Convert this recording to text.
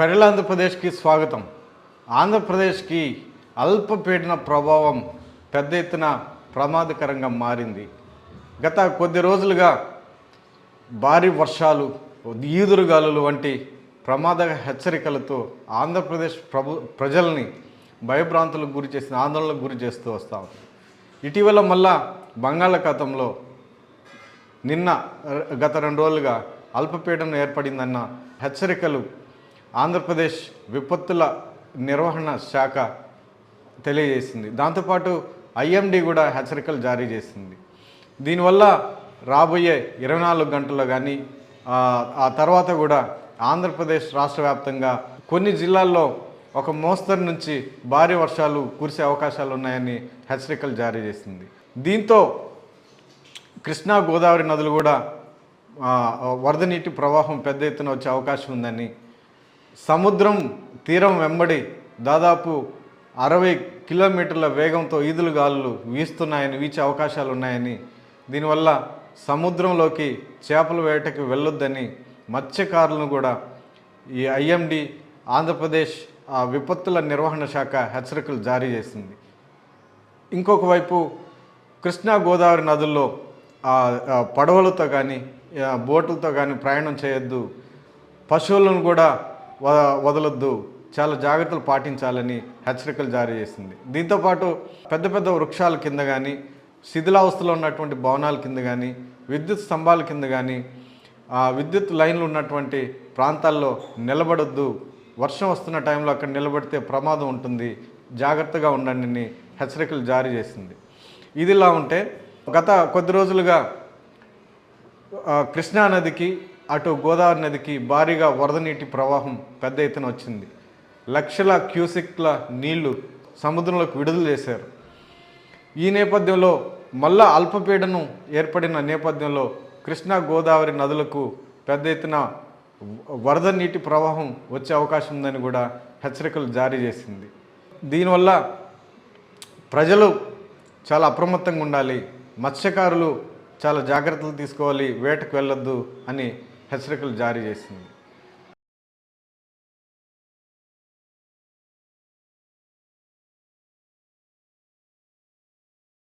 Federal ఆంధ్రప్రదేశ్కి స్వాగతం. ఆంధ్రప్రదేశ్కి అల్పపీడన ప్రభావం పెద్ద ఎత్తున ప్రమాదకరంగా మారింది. గత కొద్ది రోజులుగా భారీ వర్షాలు ఈదురుగాలులు వంటి ప్రమాద హెచ్చరికలతో ఆంధ్రప్రదేశ్ ప్రభు ప్రజల్ని భయభ్రాంతులకు గురి చేసిన ఆందోళనకు గురి చేస్తూ వస్తాం ఇటీవల మళ్ళా బంగాళాఖాతంలో నిన్న గత రెండు రోజులుగా అల్పపీడనం ఏర్పడిందన్న హెచ్చరికలు ఆంధ్రప్రదేశ్ విపత్తుల నిర్వహణ శాఖ తెలియజేసింది. దాంతోపాటు ఐఎండి కూడా హెచ్చరికలు జారీ చేసింది. దీనివల్ల రాబోయే ఇరవై నాలుగు గంటల్లో కానీ ఆ తర్వాత కూడా ఆంధ్రప్రదేశ్ రాష్ట్ర వ్యాప్తంగా కొన్ని జిల్లాల్లో ఒక మోస్తరు నుంచి భారీ వర్షాలు కురిసే అవకాశాలు ఉన్నాయని హెచ్చరికలు జారీ చేసింది. దీంతో కృష్ణా గోదావరి నదులు కూడా వరద నీటి ప్రవాహం పెద్ద ఎత్తున వచ్చే అవకాశం ఉందని సముద్రం తీరం వెంబడి దాదాపు అరవై కిలోమీటర్ల వేగంతో ఈదులు గాలులు వీస్తున్నాయని వీచే అవకాశాలు ఉన్నాయని దీనివల్ల సముద్రంలోకి చేపల వేటకి వెళ్ళొద్దని మత్స్యకారులను కూడా ఈ ఐఎండి ఆంధ్రప్రదేశ్ ఆ, విపత్తుల నిర్వహణ శాఖ హెచ్చరికలు జారీ చేసింది. ఇంకొక వైపు కృష్ణా గోదావరి నదుల్లో ఆ, పడవలతో కానీ బోట్లతో బోటులతో కానీ ప్రయాణం చేయొద్దు. పశువులను కూడా వదలొద్దు. చాలా జాగ్రత్తలు పాటించాలని హెచ్చరికలు జారీ చేసింది. దీంతోపాటు పెద్ద పెద్ద వృక్షాల కింద కానీ శిథిలావస్థలో ఉన్నటువంటి భవనాల కింద కానీ విద్యుత్ స్తంభాల కింద కానీ ఆ విద్యుత్ లైన్లు ఉన్నటువంటి ప్రాంతాల్లో నిలబడొద్దు. వర్షం వస్తున్న టైంలో అక్కడ నిలబడితే ప్రమాదం ఉంటుంది. జాగ్రత్తగా ఉండండి హెచ్చరికలు జారీ చేసింది. ఇదిలా ఉంటే గత కొద్ది రోజులుగా కృష్ణానదికి కృష్ణా నదికి అటు గోదావరి నదికి భారీగా వరద నీటి ప్రవాహం పెద్ద ఎత్తున వచ్చింది. లక్షల క్యూసిక్ల నీళ్ళు సముద్రంలోకి విడుదల చేశారు. ఈ నేపథ్యంలో మళ్ళా అల్పపీడనం ఏర్పడిన నేపథ్యంలో కృష్ణా గోదావరి నదులకు పెద్ద ఎత్తున వరద నీటి ప్రవాహం వచ్చే అవకాశం ఉందని కూడా హెచ్చరికలు జారీ చేసింది. దీనివల్ల ప్రజలు చాలా అప్రమత్తంగా ఉండాలి. మత్స్యకారులు చాలా జాగ్రత్తలు తీసుకోవాలి. వేటకు వెళ్ళొద్దు అని హెచ్చరికలు జారీ చేసింది.